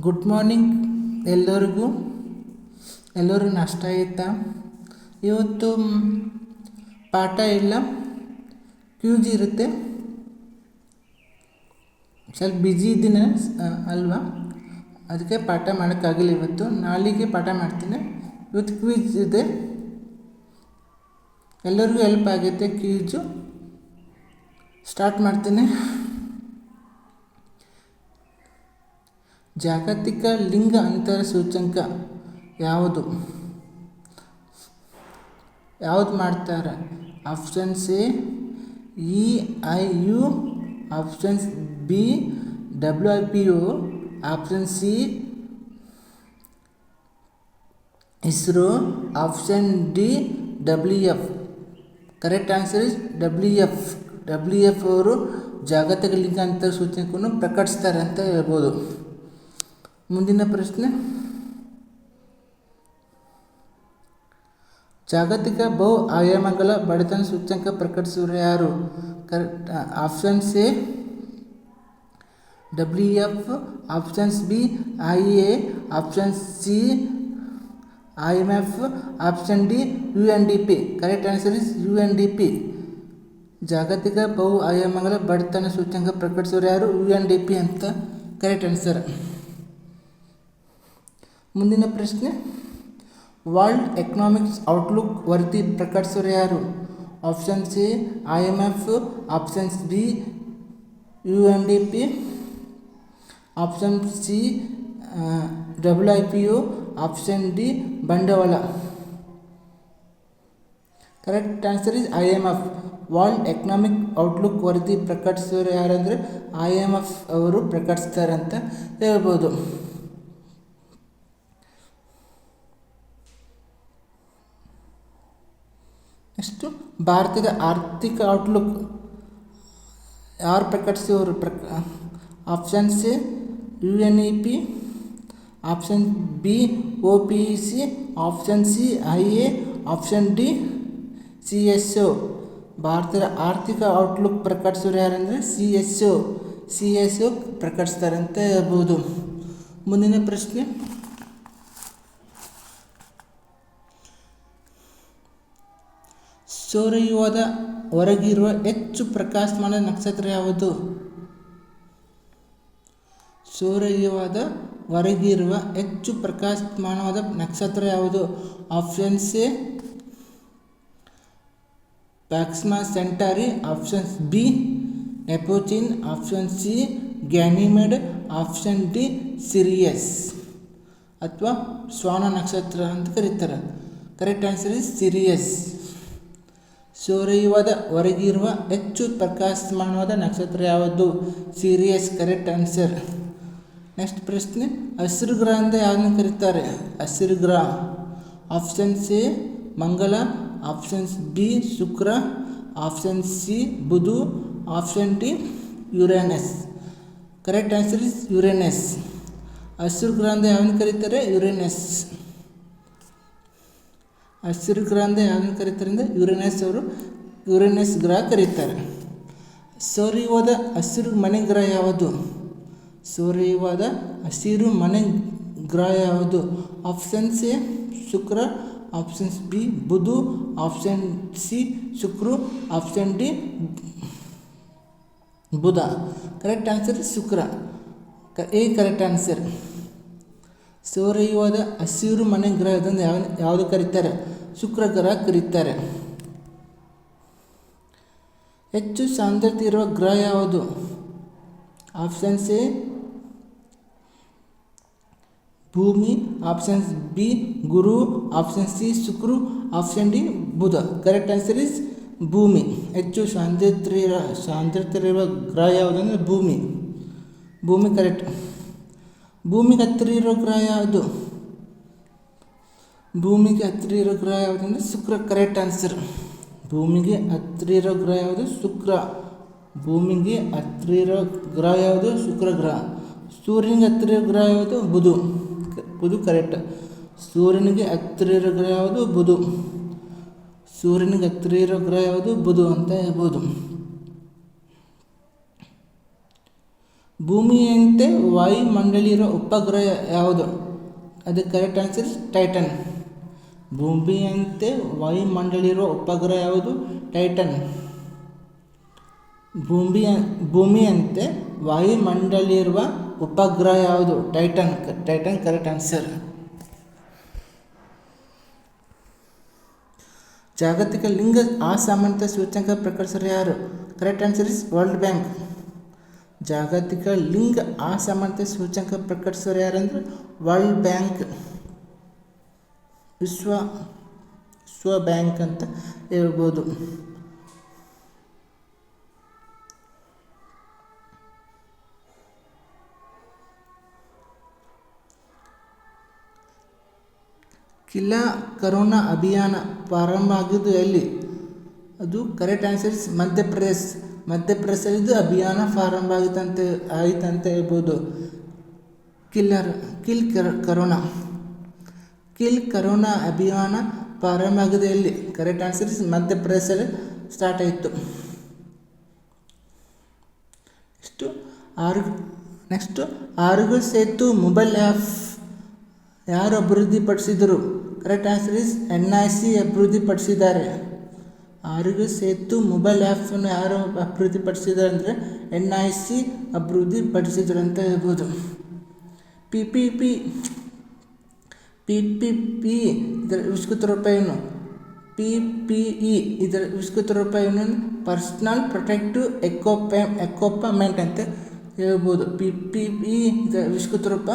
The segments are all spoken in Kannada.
ಗುಡ್ ಮಾರ್ನಿಂಗ್ ಎಲ್ಲರಿಗೂ. ಎಲ್ಲರೂ ನಷ್ಟ ಆಯಿತಾ? ಇವತ್ತು ಪಾಠ ಇಲ್ಲ. ಕ್ಯೂಜ್ ಇರುತ್ತೆ. ಸ್ವಲ್ಪ ಬ್ಯುಸಿ ಇದ್ದೀನಿ ಅಲ್ವಾ? ಅದಕ್ಕೆ ಪಾಠ ಮಾಡೋಕ್ಕಾಗಿಲ್ಲ ಇವತ್ತು. ನಾಳೆಗೆ ಪಾಠ ಮಾಡ್ತೀನಿ. ಇವತ್ತು ಕ್ವಿಜ್ ಇದೆ. ಎಲ್ಲರಿಗೂ ಹೆಲ್ಪ್ ಆಗುತ್ತೆ ಕ್ಯೂಜು ಸ್ಟಾರ್ಟ್ ಮಾಡ್ತೀನಿ. ಜಾಗತಿಕ ಲಿಂಗ ಅಂತರ ಸೂಚಂಕ ಯಾವುದು? ಯಾವ್ದು ಮಾಡ್ತಾರೆ? Options A, E, I, U options B, W, I, P, U option C, ISRO option D, W, F. Correct answer is W, F. W, F ಅವರು ಜಾಗತಿಕ ಲಿಂಗ ಅಂತರ ಸೂಚನೆ ಪ್ರಕಟಿಸ್ತಾರೆ ಅಂತ ಹೇಳ್ಬೋದು. ಮುಂದಿನ ಪ್ರಶ್ನೆ. ಜಾಗತಿಕ ಬಹು ಆಯಾಮಗಳ ಬಡತನ ಸೂಚ್ಯಂಕ ಪ್ರಕಟಿಸುವರು ಯಾರು? Correct options A W F options B, I A options C, I M F, option D, U N D P. Correct answer is U N D P. ಜಾಗತಿಕ ಬಹು ಆಯಾಮಗಳ ಬಡತನ ಸೂಚ್ಯಂಕ ಪ್ರಕಟಿಸೋರು ಯಾರು? ಯು ಎನ್ ಡಿ ಪಿ ಅಂತ. Correct answer. ಮುಂದಿನ ಪ್ರಶ್ನೆ ವರ್ಲ್ಡ್ ಎಕನಾಮಿಕ್ಸ್ ಔಟ್ಲುಕ್ ವರದಿ ಪ್ರಕಟಿಸೋರು ಯಾರು options A I M F options B U N D P option C W I P U option D ಬಂಡವಾಳ correct answer is I M F world economic outlook ವರದಿ ಪ್ರಕಟಿಸೋರು ಯಾರಂದರೆ ಐ ಎಂ ಎಫ್ ಅವರು ಪ್ರಕಟಿಸ್ತಾರೆ ಅಂತ ಹೇಳ್ಬೋದು ನೆಕ್ಸ್ಟು ಭಾರತದ ಆರ್ಥಿಕ ಔಟ್ಲುಕ್ ಯಾರು ಪ್ರಕಟಿಸಿವರು ಪ್ರಕ option C U N E P option B O P E C option C I A option D C S O ಭಾರತದ ಆರ್ಥಿಕ ಔಟ್ಲುಕ್ ಪ್ರಕಟಿಸೋರು ಯಾರಂದರೆ C S O C S O ಅಂತ ಹೇಳ್ಬೋದು. ಮುಂದಿನ ಪ್ರಶ್ನೆ. ಸೌರವ್ಯೂಹದ ಹೊರಗಿರುವ ಹೆಚ್ಚು ಪ್ರಕಾಶಮಾನ ನಕ್ಷತ್ರ ಯಾವುದು? ಸೂರ್ಯವಾದ ಹೊರಗಿರುವ ಹೆಚ್ಚು ಪ್ರಕಾಶಮಾನವಾದ ನಕ್ಷತ್ರ ಯಾವುದು? Options A Proxima Centauri options B ನೆಪೋಚಿನ್ option C, Ganymede, option D, Sirius ಅಥವಾ ಶ್ವಾನ ನಕ್ಷತ್ರ ಅಂತ ಕರೀತಾರೆ. Correct answer is Sirius. ಸೌರವ್ಯೂಹದ ಹೊರಗಿರುವ ಹೆಚ್ಚು ಪ್ರಕಾಶಮಾನವಾದ ನಕ್ಷತ್ರ ಯಾವುದು? Serious, correct answer. ನೆಕ್ಸ್ಟ್ ಪ್ರಶ್ನೆ, ಹಸಿರು ಗ್ರಹ ಅಂತ ಕರೀತಾರೆ? ಹಸಿರು ಗ್ರಹ. ಆಪ್ಷನ್ ಸಿ ಮಂಗಲ. ಆಪ್ಷನ್ಸ್ ಬಿ, ಶುಕ್ರ. Option C, ಬುಧು. Option D, Uranus. Correct answer is Uranus. ಹಸಿರು ಗ್ರಹ ಅಂತ ಕರೀತಾರೆ? ಯುರೇನಸ್. ಹಸಿರು ಗ್ರಹ ಅಂದರೆ ಯಾವ ಕರೀತಾರೆ ಅಂದರೆ ಯುರೇನಸ್ ಅವರು, ಯುರೇನಸ್ ಗ್ರಹ ಕರೀತಾರೆ. ಸೌರ್ಯವಾದ ಹಸಿರು ಮನೆ ಗ್ರಹ ಯಾವುದು? ಸೌರ್ಯವಾದ ಹಸಿರು ಮನೆ ಗ್ರಹ ಯಾವುದು? ಆಪ್ಷನ್ಸ್ ಎ ಶುಕ್ರ ಆಪ್ಷನ್ಸ್ ಬಿ, ಬುಧು, ಆಪ್ಷನ್ ಸಿ, ಶುಕ್ರ, ಆಪ್ಷನ್ ಡಿ, ಬುಧ. Correct answer Shukra. A, correct answer. ಸೌರ್ಯವಾದ ಹಸಿರು ಮನೆ ಗ್ರಹದಿಂದ ಯಾವ, ಯಾವುದು ಕರೀತಾರೆ? ಶುಕ್ರ ಗ್ರಹ ಕರೀತಾರೆ. ಹೆಚ್ಚು ಸಾಂದ್ರತೆ ಇರುವ ಗ್ರಹ ಯಾವುದು? ಆಪ್ಷನ್ಸ್ ಎ ಭೂಮಿ. ಆಪ್ಷನ್ಸ್ ಬಿ ಗುರು. ಆಪ್ಷನ್ ಸಿ ಶುಕ್ರು. ಆಪ್ಷನ್ ಡಿ ಬುಧ. ಕರೆಕ್ಟ್ ಆನ್ಸರ್ ಇಸ್ ಭೂಮಿ. ಹೆಚ್ಚು ಸಾಂದ್ರತೆ ಸಾಂದ್ರತೆ ಇರುವ ಗ್ರಹ ಯಾವುದಂದ್ರೆ ಭೂಮಿ. ಭೂಮಿ ಕರೆಕ್ಟ್ ಭೂಮಿಗೆ ಹತ್ತಿರ ಇರೋ ಗ್ರಹ ಯಾವುದು? ಭೂಮಿಗೆ ಹತ್ತಿರ ಇರೋ ಗ್ರಹ ಯಾವುದಂದ್ರೆ ಶುಕ್ರ ಕರೆಕ್ಟ್ ಆನ್ಸರ್ ಭೂಮಿಗೆ ಹತ್ತಿರ ಇರೋ ಗ್ರಹ ಯಾವುದು? ಶುಕ್ರ. ಭೂಮಿಗೆ ಹತ್ತಿರ ಇರೋ ಗ್ರಹ ಯಾವುದು? ಶುಕ್ರ ಗ್ರಹ. ಸೂರ್ಯನಿಗೆ ಹತ್ತಿರ ಇರೋ ಗ್ರಹ ಯಾವುದು? ಬುಧ. ಬುಧ ಕರೆಕ್ಟ್ ಸೂರ್ಯನಿಗೆ ಹತ್ತಿರ ಇರೋ ಗ್ರಹ ಯಾವುದು? ಬುಧ. ಸೂರ್ಯನಿಗೆ ಹತ್ತಿರ ಇರೋ ಗ್ರಹ ಯಾವುದು? ಬುಧ ಅಂತ ಹೇಳ್ಬೋದು. ಭೂಮಿಯಂತೆ ಇರೋ ಉಪಗ್ರಹ ಯಾವುದು? ಅದಕ್ಕೆ ಕರೆಕ್ಟ್ ಆನ್ಸರ್ ಟೈಟನ್ ಭೂಮಿಯಂತೆ ವಾಯುಮಂಡಲಿರುವ ಉಪಗ್ರಹ ಯಾವುದು? ಟೈಟನ್. ಭೂಮಿಯ ಭೂಮಿಯಂತೆ ವಾಯುಮಂಡಳಿರುವ ಉಪಗ್ರಹ ಯಾವುದು? ಟೈಟನ್. Titan correct answer. ಜಾಗತಿಕ ಲಿಂಗ ಅಸಮಾನತೆ ಸೂಚ್ಯಂಕ ಪ್ರಕಟಿಸಿದ ಯಾರು? Correct answer is World Bank. ಜಾಗತಿಕ ಲಿಂಗ ಅಸಮಾನತೆ ಸೂಚ್ಯಂಕ ಯಾರು ಯಾರಂದ್ರೆ ವರ್ಲ್ಡ್ ಬ್ಯಾಂಕ್. ವಿಶ್ವ ವಿಶ್ವ ಬ್ಯಾಂಕ್ ಅಂತ ಹೇಳ್ಬೋದು. ಕಿಲಾ ಕರೋನಾ ಅಭಿಯಾನ ಪ್ರಾರಂಭ ಆಗಿದ್ದು ಎಲ್ಲಿ? ಅದು ಕರೆಕ್ಟ್ ಆನ್ಸರ್ ಇಸ್ ಮಧ್ಯಪ್ರದೇಶ. ಮಧ್ಯಪ್ರದೇಶದಲ್ಲಿ ಇದು ಅಭಿಯಾನ ಪ್ರಾರಂಭ ಆಗಿತ್ತಂತ, ಆಯಿತಂತ ಹೇಳ್ಬೋದು. ಕಿಲ್ಲರ್, ಕಿಲ್ ಕರ್, ಕರೋನಾ. ಕಿಲ್ ಕರೋನಾ ಅಭಿಯಾನ ಪ್ರಾರಂಭ ಎಲ್ಲಿ ಕರೆಕ್ಟ್ ಆನ್ಸರ್ ಇಸ್ ಮಧ್ಯಪ್ರದೇಶದಲ್ಲಿ ಸ್ಟಾರ್ಟ್ ಆಯಿತು. ನೆಕ್ಸ್ಟು ಆರು next Aarogya Setu mobile app ಯಾರು ಅಭಿವೃದ್ಧಿಪಡಿಸಿದರು? Correct answer is N I C ಅಭಿವೃದ್ಧಿಪಡಿಸಿದ್ದಾರೆ. ಆರೋಗ್ಯ ಸೇತು ಮೊಬೈಲ್ ಆ್ಯಪನ್ನು ಯಾರು ಅಭಿವೃದ್ಧಿಪಡಿಸಿದ್ದಾರೆ ಅಂದರೆ ಎನ್ ಐ ಸಿ ಅಭಿವೃದ್ಧಿಪಡಿಸಿದ್ರು ಅಂತ ಹೇಳ್ಬೋದು. P P P P P P ಇದರ ರೂಪ ಏನು? ಪಿ ಪಿ ಇ ಇದರ ವಿಸ್ತೃತ ಏನು? ಪರ್ಸ್ನಲ್ ಪ್ರೊಟೆಕ್ಟಿವ್ ಎಕೋಪ ಎಕೋಪಮೆಂಟ್ ಅಂತ ಹೇಳ್ಬೋದು. ಪಿ ಪಿ ಇ ಇದರ ವಿಸ್ತೃತ ರೂಪ?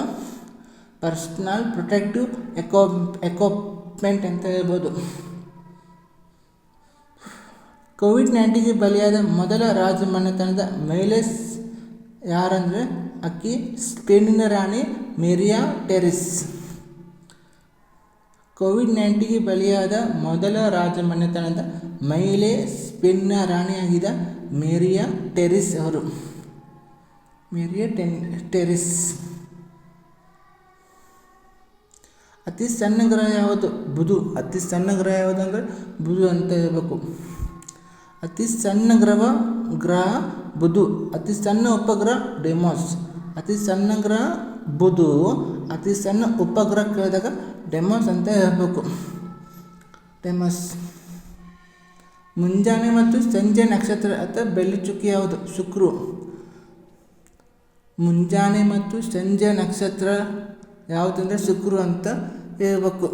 ಪರ್ಸ್ನಲ್ ಪ್ರೊಟೆಕ್ಟಿವ್ ಎಕೋ ಎಕ್ವಪ್ಮೆಂಟ್ ಅಂತ ಹೇಳ್ಬೋದು. ಕೋವಿಡ್ ನೈನ್ಟೀನ್ಗೆ ಬಲಿಯಾದ ಮೊದಲ ರಾಜಮನೆತನದ ಮಹಿಳೆ ಸ್- ಯಾರಂದರೆ? ಅಕ್ಕಿ ಸ್ಪೇನಿನ ರಾಣಿ ಮೇರಿಯಾ ಟೆರಿಸ್. ಕೋವಿಡ್ ನೈನ್ಟೀನ್ಗೆ ಬಲಿಯಾದ ಮೊದಲ ರಾಜಮನೆತನದ ಮಹಿಳೆ ಸ್ಪಿನ್ನ ರಾಣಿಯಾಗಿದ್ದ ಮೇರಿಯಾ ಟೆರಿಸ್ ಅವರು. ಮೇರಿಯಾ ಟೆನ್, ಟೆರಿಸ್. ಅತಿ ಸಣ್ಣ ಗ್ರಹ ಯಾವುದು? ಬುಧು. ಅತಿ ಸಣ್ಣ ಗ್ರಹ ಯಾವುದು ಅಂದರೆ ಬುಧು ಅಂತ ಹೇಳ್ಬೇಕು. ಅತಿ ಸಣ್ಣ ಗ್ರಹ ಗ್ರಹ ಬುಧು. ಅತಿ ಸಣ್ಣ ಉಪಗ್ರಹ ಡೆಮೋಸ್. ಅತಿ ಸಣ್ಣ ಗ್ರಹ ಬುಧು. ಅತಿ ಸಣ್ಣ ಉಪಗ್ರಹ ಕೇಳಿದಾಗ ಡೆಮೋಸ್ ಅಂತ ಹೇಳ್ಬೇಕು ಡೆಮಸ್ ಮುಂಜಾನೆ ಮತ್ತು ಸಂಜೆ ನಕ್ಷತ್ರ ಅಥವಾ ಬೆಳ್ಳಿ ಚುಕ್ಕಿ ಯಾವುದು ಶುಕ್ರು ಮುಂಜಾನೆ ಮತ್ತು ಸಂಜೆ ನಕ್ಷತ್ರ ಯಾವುದಂದ್ರೆ ಶುಕ್ರು ಅಂತ ಹೇಳ್ಬೇಕು